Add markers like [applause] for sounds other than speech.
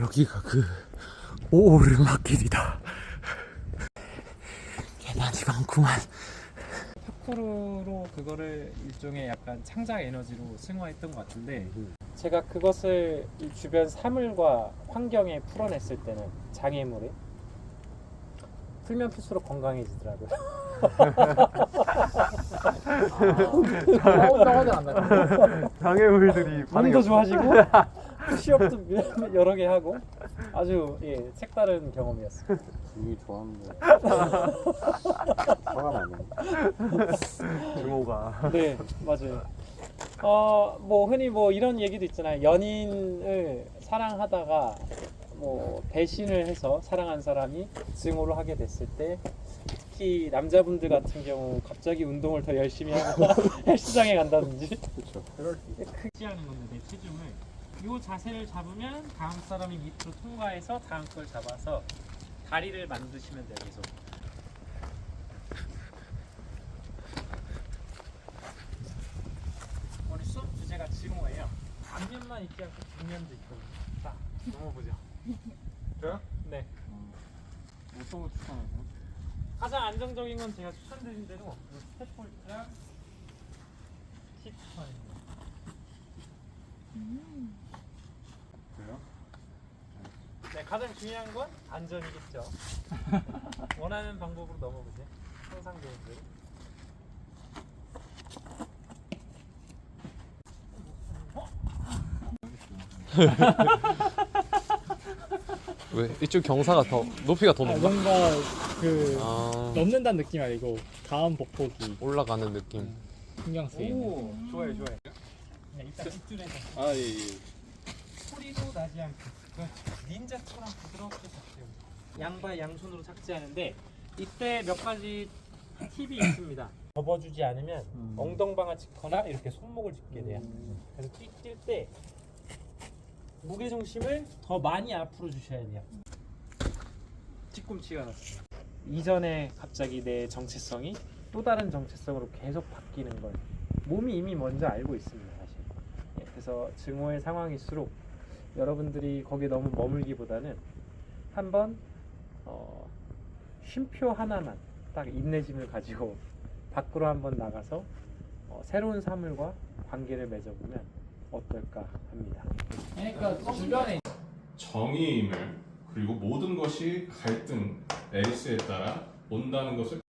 여기가 그 오르막길이다. 계단이 많구만. 파쿠르로 그거를 일종의 약간 창작 에너지로 승화했던 것 같은데 제가 그것을 이 주변 사물과 환경에 풀어냈을 때는 장애물에 풀면 풀수록 건강해지더라고요. 장애물들이 몸도 좋아지고 푸 시업도 여러 개 하고 아주 예 색다른 경험이었어요. 분위기 좋았는데 화가 나네 주모가. 네 맞아요. 어 뭐 흔히 뭐 이런 얘기도 있잖아요. 연인을 사랑하다가 뭐 배신을 해서 사랑한 사람이 증오를 하게 됐을 때 특히 남자분들 같은 경우 갑자기 운동을 더 열심히 하고 헬스장에 간다든지 그렇죠 크지 않은 건데 내 체중을 이 자세를 잡으면 다음 사람이 밑으로 통과해서 다음 걸 잡아서 다리를 만드시면 돼요 계속 우리 수업 주제가 증오예요 앞면만 있지 않고 뒷면도 있거든요 자 넘어보죠 저요? 네 어떤 거 추천하세요? 가장 안정적인 건 제가 추천드린 대로 이 스텝볼트랑 티 추천입니다 그래요? 네, 가장 중요한 건 안전이겠죠. [laughs] 원하는 방법으로 넘어보세요. 항상 좋은 대로. 왜 이쪽 경사가 더 높이가 더 아, 높나? 뭔가 그 아 넘는다는 느낌이 아니고 다음 복폭이 올라가는 느낌. 신경 쓰이는 오, 좋아요, 좋아요. 네, 일단 뒷줄에서 아예 소 리도 나지 않게 그 닌자처럼 부드럽게 잡혀요. 양발 양손으로 착지하는데 이때 몇 가지 팁이 있습니다. 접어주지 않으면 음. 엉덩방아 짚거나 이렇게 손목을 짚게 돼요. 그래서 뛸때 무게 중심을 더 많이 앞으로 주셔야 돼요. 뒤꿈치가 났어요. 이전에 갑자기 내 정체성이 또 다른 정체성으로 계속 바뀌는 걸 몸이 이미 먼저 알고 있습니다, 사실. 예, 그래서 증오의 상황일수록 여러분들이 거기에 너무 머물기보다는 한번 어, 쉼표 하나만 딱 인내심을 가지고 밖으로 한번 나가서 어, 새로운 사물과 관계를 맺어보면 어떨까 합니다. 그러니까 주변에 정의임을 그리고 모든 것이 갈등, 에이스에 따라 온다는 것을